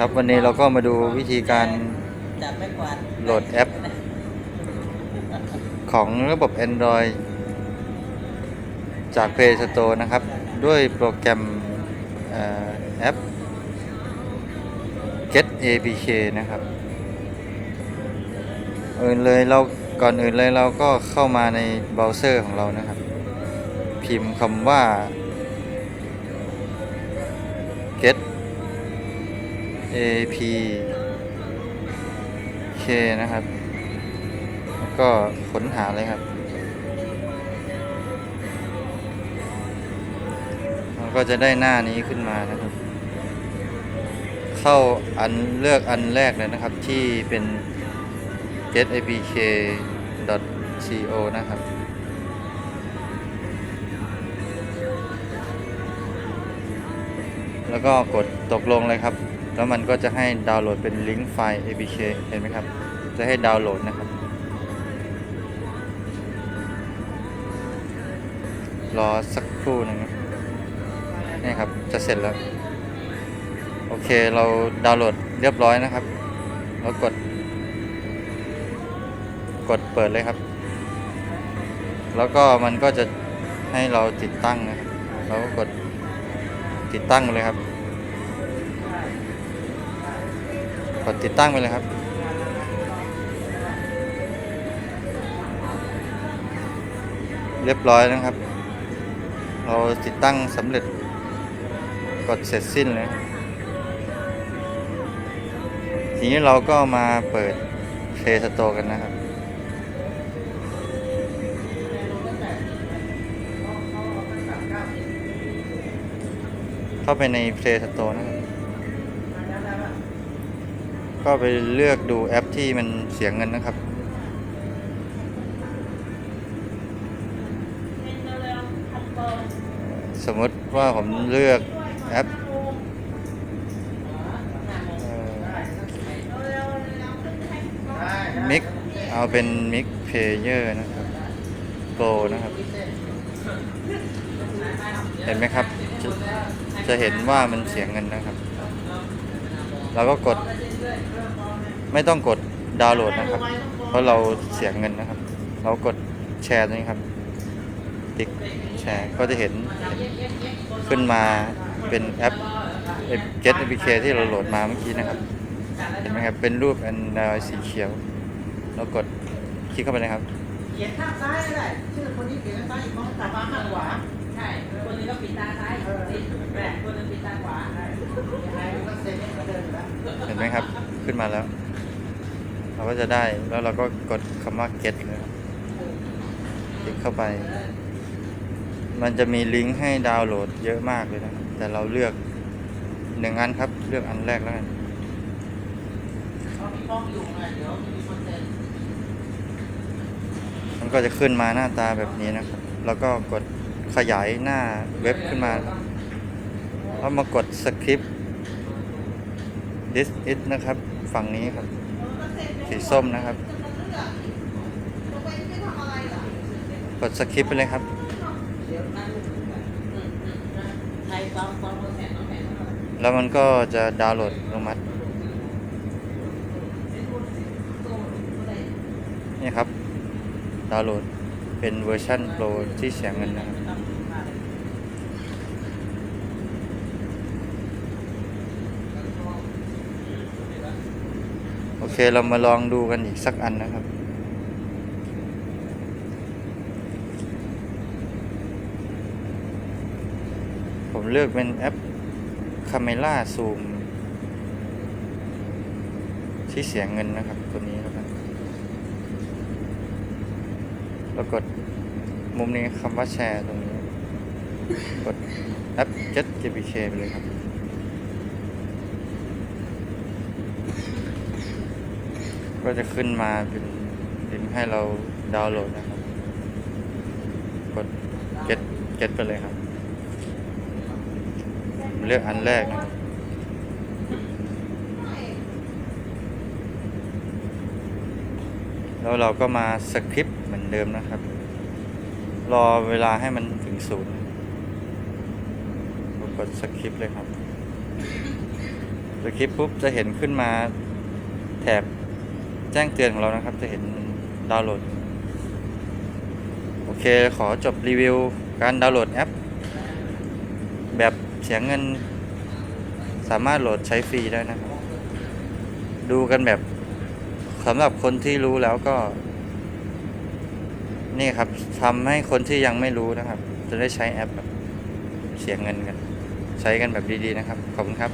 ครับวันนี้เราก็มาดูวิธีการโหลดแอป ของระบบ Android จาก Play Store นะครับ ด้วยโปรแกรมอแอป Get APK นะครับอื่นเลยเราก่อนอื่นเลยเราก็เข้ามาในเบราว์เซอร์ของเรานะครับ พิมพ์คำว่า get apk นะครับแล้วก็ค้นหาเลยครับ มันก็จะได้หน้านี้ขึ้นมานะครับ เข้าอันเลือกอันแรกเลยนะครับที่เป็น getapk.co นะครับแล้วก็กดตกลงเลยครับ แล้วมันก็จะให้ดาวน์โหลดเป็นลิงก์ไฟล์ apk เห็นไหมครับ จะให้ดาวน์โหลดนะครับ รอสักครู่หนึงนะนี่ครับ จะเสร็จแล้ว โอเค เราดาวน์โหลดเรียบร้อยนะครับ แล้วกด กดเปิดเลยครับ แล้วก็มันก็จะให้เราติดตั้งนะครับ เราก็กดติดตั้งเลยครับ กดติดตั้งไปเลยครับ เรียบร้อยนะครับ เราติดตั้งสำเร็จ กดเสร็จสิ้นเลย ทีนี้เราก็มาเปิด Play Store กันนะครับเข้าไปใน Play Store นะครับ ก็ไปเลือกดูแอปที่มันเสียงเงินนะครับ สมมติว่าผมเลือกแอปมิกเอาเป็นมิกเพเยอร์นะครับโปรนะครับ เห็นไหมครับจะจะเห็นว่ามันเสียงเงินนะครับ เราก็กด ไม่ต้องกดดาวน์โหลดนะครับ เพราะเราเสียเงินนะครับ เรากดแชร์นี่ครับ ติ๊กแชร์ก็จะเห็นขึ้นมาเป็นแอป Get APK ที่เราโหลดมาเมื่อกี้นะครับ เห็นไหมครับ เป็นรูป Android สีเขียว เรากดคลิกเข้าไปเลยครับเขียนข้างซ้ายก็ได้ชื่อคนนี้เขียนข้างซ้ายอีกคนกลับมาข้างขวา ใช่ คนนึงก็ปิดตาซ้ายแปะคนนึงปิดตาขวา นไหมครับ ขึ้นมาแล้ว เราก็จะได้แล้วเราก็กดคำว่า get เลยครับคลิกเข้าไป มันจะมีลิงก์ให้ดาวน์โหลดเยอะมากเลยนะ แต่เราเลือกหนึ่งอันครับ เลือกอันแรกแล้วกันมันก็จะขึ้นมาหน้าตาแบบนี้นะครับ แล้วก็กดขยายหน้าเว็บขึ้นมา แล้วมากดสคริปต์ this is นะครับ ฝั่งนี้ครับ สีส้มนะครับ กดสคริปไปเลยครับแทนน้องแทนแล้วมันก็จะดาวน์โหลดลงมานี่ครับ ดาวน์โหลดเป็นเวอร์ชันโปรที่เสียเงินนะครับ โอเคเรามาลองดูกันอีกสักอันนะครับ ผมเลือกเป็นแอป Camera Zoom ที่เสียเงินนะครับ ตัวนี้นะครับแล้วกดมุมนี้คำว่าแชร์ตรงนี้ กดแอป Get JPK ไปเลยครับ ก็จะขึ้นมาเป็นลิงก์ให้เราดาวน์โหลดนะครับ กด get get ไปเลยครับ เลือกอันแรกนะครับแล้วเราก็มาสคริปต์เหมือนเดิมนะครับ รอเวลาให้มันถึงศูนย์กดสคริปต์เลยครับรดคลิปปุ๊บจะเห็นขึ้นมาแถบ แจ้งเตือนของเรานะครับ จะเห็นดาวน์โหลด โอเคขอจบรีวิวการดาวน์โหลดแอป แบบเสียงเงิน สามารถโหลดใช้ฟรีได้นะครับ ดูกันแบบสำหรับคนที่รู้แล้วก็ นี่ครับทำให้คนที่ยังไม่รู้นะครับ จะได้ใช้แอปแบบเสียงเงินกัน ใช้กันแบบดีๆนะครับ ขอบคุณครับ